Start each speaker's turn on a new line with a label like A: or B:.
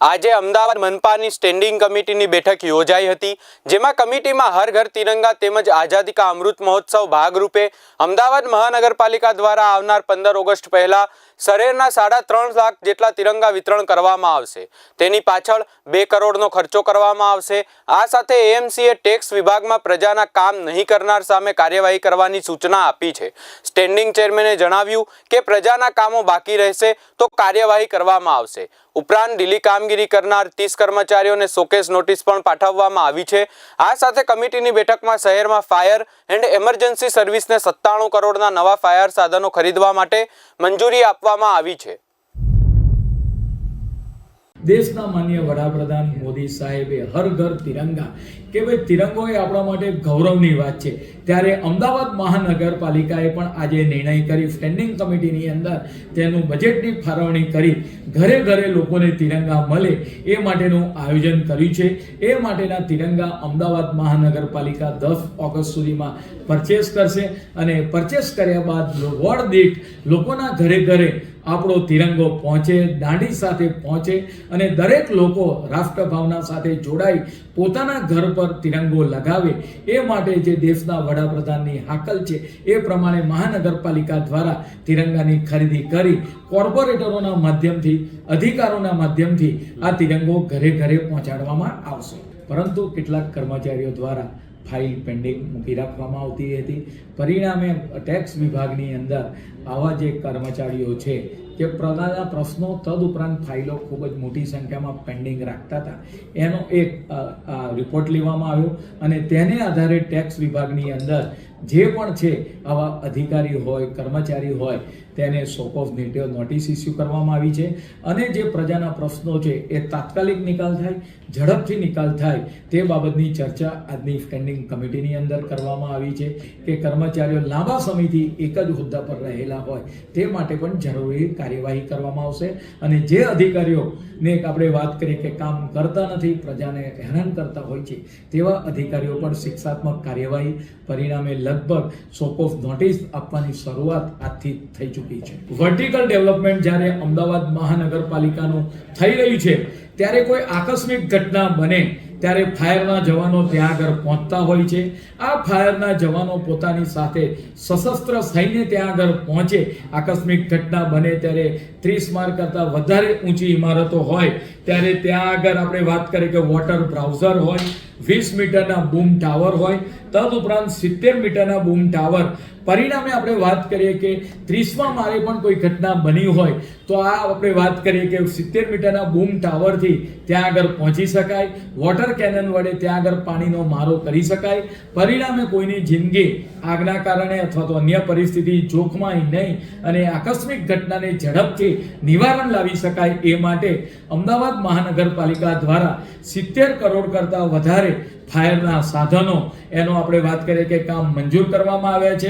A: આજે અમદાવાદ મનપાની સ્ટેન્ડિંગ કમિટીની બેઠક યોજાઈ હતી, જેમાં કમિટીમાં હર ઘર તિરંગા તેમજ આઝાદી કા અમૃત મહોત્સવ ભાગરૂપે અમદાવાદ મહાનગરપાલિકા દ્વારા આવનાર પંદર ઓગસ્ટ પહેલા શહેરના સાડા ત્રણ લાખ જેટલા તિરંગા વિતરણ કરવામાં આવશે. તેની પાછળ બે કરોડનો ખર્ચો કરવામાં આવશે. આ સાથે એએમસીએ ટેક્સ વિભાગમાં પ્રજાના કામ નહીં કરનાર સામે કાર્યવાહી કરવાની સૂચના આપી છે. સ્ટેન્ડિંગ ચેરમેને જણાવ્યું કે પ્રજાના કામો બાકી રહેશે તો કાર્યવાહી કરવામાં આવશે. ઉપરાંત ઢીલી કામગીરી કરનાર ત્રીસ કર્મચારીઓને શોકેસ નોટિસ પણ પાઠવવામાં આવી છે. આ સાથે કમિટીની બેઠકમાં શહેરમાં ફાયર એન્ડ એમરજન્સી સર્વિસને સત્તાણું કરોડના નવા ફાયર સાધનો ખરીદવા માટે મંજૂરી આપવામાં આવી છે.
B: દેશના માન્ય વડાપ્રધાન મોદી સાહેબે હર ઘર તિરંગા કે ભાઈ તિરંગો એ આપણા માટે ગૌરવની વાત છે. ત્યારે અમદાવાદ મહાનગરપાલિકાએ પણ આજે નિર્ણય કરી સ્ટેન્ડિંગ કમિટીની અંદર તેનું બજેટની ફાળવણી કરી ઘરે ઘરે લોકોને તિરંગા મળે એ માટેનું આયોજન કર્યું છે. એ માટેના તિરંગા અમદાવાદ મહાનગરપાલિકા દસ ઓગસ્ટ સુધીમાં પરચેસ કરશે અને પરચેસ કર્યા બાદ વોર્ડ દીઠ લોકોના ઘરે ઘરે આપણો તિરંગો પહોંચે, દાંડી સાથે પહોંચે અને દરેક લોકો રાષ્ટ્રભાવના સાથે જોડાઈ પોતાના ઘર પર તિરંગો લગાવે. એ માટે જે દેશના વડાપ્રધાનની હાકલ છે, એ પ્રમાણે મહાનગરપાલિકા દ્વારા તિરંગાની ખરીદી કરી કોર્પોરેટરોના માધ્યમથી, અધિકારોના માધ્યમથી આ તિરંગો ઘરે ઘરે પહોંચાડવામાં આવશે. પરંતુ કેટલાક કર્મચારીઓ દ્વારા ફાઇલ પેન્ડિંગ મૂકી રાખવામાં આવતી હતી. પરિણામે ટેક્સ વિભાગની અંદર આવા જે કર્મચારીઓ છે તે પ્રદાના પ્રશ્નો તદુપરાંત ફાઇલો ખૂબ જ મોટી સંખ્યામાં પેન્ડિંગ રાખતા હતા. એનો એક રિપોર્ટ લેવામાં આવ્યો અને તેને આધારે ટેક્સ વિભાગની અંદર જે પણ છે, આવા અધિકારી હોય, કર્મચારી હોય, તેને સોપ ઓફ નોટિસ ઇસ્યુ કરવામાં આવી છે. અને જે પ્રજાના પ્રશ્નો છે, એ તાત્કાલિક નિકાલ થાય, ઝડપથી નિકાલ થાય, તે બાબતની ચર્ચા આજની સ્ટેન્ડિંગ કમિટીની અંદર કરવામાં આવી છે કે કર્મચારીઓ લાંબા સમયથી એક જ હોદ્દા પર રહેલા હોય, તે માટે પણ જરૂરી કાર્યવાહી કરવામાં આવશે. અને જે અધિકારીઓને આપણે વાત કરીએ કે કામ કરતા નથી, પ્રજાને હેરાન કરતા હોય છે, તેવા અધિકારીઓ પણ શિક્ષાત્મક કાર્યવાહી પરિણામે લગભગ સોપ ઓફ નોટિસ આપવાની શરૂઆત આજથી થઈ ચૂકી છે. વર્ટિકલ ડેવલપમેન્ટ જ્યારે અમદાવાદ મહાનગરપાલિકાનું થઈ રહ્યું છે, ત્યારે કોઈ આકસ્મિક ઘટના બને ત્યારે ફાયરના જવાનો ત્યાં આગળ પહોંચતા હોય છે. આ ફાયરના જવાનો પોતાની સાથે સશસ્ત્ર સૈન્ય ત્યાં આગળ પહોંચે. આકસ્મિક ઘટના બને ત્યારે ત્રીસ માર કરતાં વધારે ઊંચી ઇમારતો હોય. ત્યારે ત્યાં આગળ આપણે વાત કરીએ કે વોટર બ્રાઉઝર હોય, વીસ મીટરના બૂમ ટાવર હોય, તદુપરાંત સિત્તેર મીટરના બૂમ ટાવર. પરિણામે આપણે વાત કરીએ કે ત્રીસમાં મારે પણ કોઈ ઘટના બની હોય, તો આ આપણે વાત કરીએ કે સિત્તેર મીટરના બૂમ ટાવરથી ત્યાં આગળ પહોંચી શકાય. વોટર કેનન વડે ત્યાં આગળ પાણીનો મારો કરી શકાય. પરિણામે કોઈની જિંદગી, આગના કારણે અથવા તો અન્ય પરિસ્થિતિ જોખમાય નહીં અને આકસ્મિક ઘટનાને ઝડપથી નિવારણ લાવી શકાય એ માટે અમદાવાદ મહાનગરપાલિકા દ્વારા સિત્તેર કરોડ કરતાં વધારે ફાયરના સાધનો, એનો આપણે વાત કરીએ કે કામ મંજૂર કરવામાં આવ્યા છે.